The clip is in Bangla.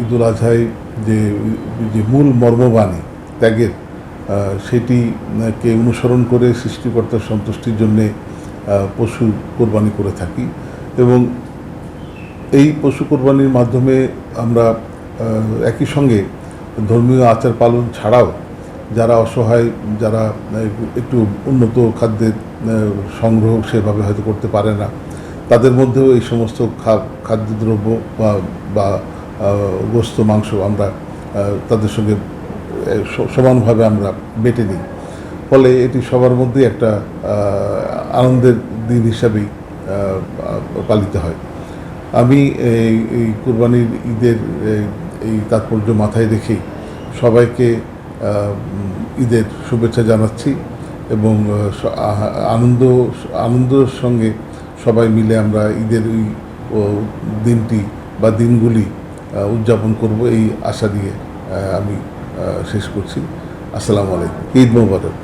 ঈদুল আজহায় যে যে মূল মর্মবাণী ত্যাগের আহ, সেটি কে অনুসরণ করে সৃষ্টিকর্তার সন্তুষ্টির জন্যে পশু কোরবানি করে থাকি এবং এই পশু কোরবানির মাধ্যমে আমরা একই সঙ্গে ধর্মীয় আচার পালন ছাড়াও যারা অসহায় যারা একটু উন্নত খাদ্যের সংগ্রহ সেভাবে হয়তো করতে পারে না তাদের মধ্যেও এই সমস্ত খাদ্যদ্রব্য বা গোস্ত, মাংস আমরা তাদের সঙ্গে সমানভাবে আমরা বেটে নিই। ফলে এটি সবার মধ্যেই একটা আনন্দের দিন হিসাবেই পালিত হয়। আমি এই কুরবানির ঈদের এই- তাৎপর্য মাথায় রেখেই সবাইকে ঈদের শুভেচ্ছা জানাচ্ছি এবং আনন্দ, আনন্দের সঙ্গে সবাই মিলে আমরা ঈদের ওই দিনটি বা দিনগুলি উদযাপন করব এই আশা দিয়ে আমি শেষ করছি। আসসালামু আলাইকুম। ঈদ মোবারক।